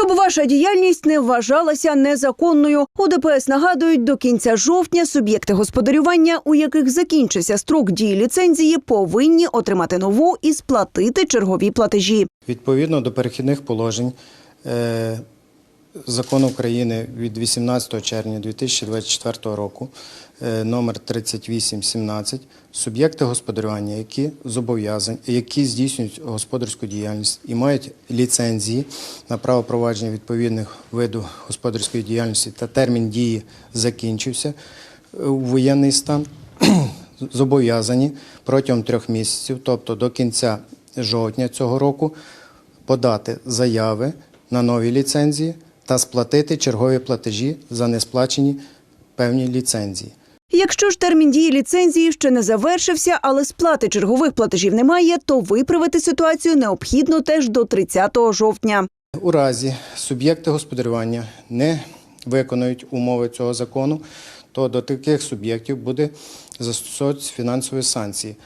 Щоб ваша діяльність не вважалася незаконною, у ДПС нагадують, до кінця жовтня суб'єкти господарювання, у яких закінчився строк дії ліцензії, повинні отримати нову і сплатити чергові платежі. Відповідно до перехідних положень е, Закону України від 18 червня 2024 року, е, номер 3817, суб'єкти господарювання, які зобов'язані, які здійснюють господарську діяльність і мають ліцензії на право провадження відповідних видів господарської діяльності та термін дії закінчився е, у воєнний стан, зобов'язані протягом трьох місяців, тобто до кінця жовтня цього року, подати заяви на нові ліцензії та сплатити чергові платежі за несплачені певні ліцензії. Якщо ж термін дії ліцензії ще не завершився, але сплати чергових платежів немає, то виправити ситуацію необхідно теж до 30 жовтня. У разі суб'єкти господарювання не виконують умови цього закону, то до таких суб'єктів буде застосовуватися фінансові санкції.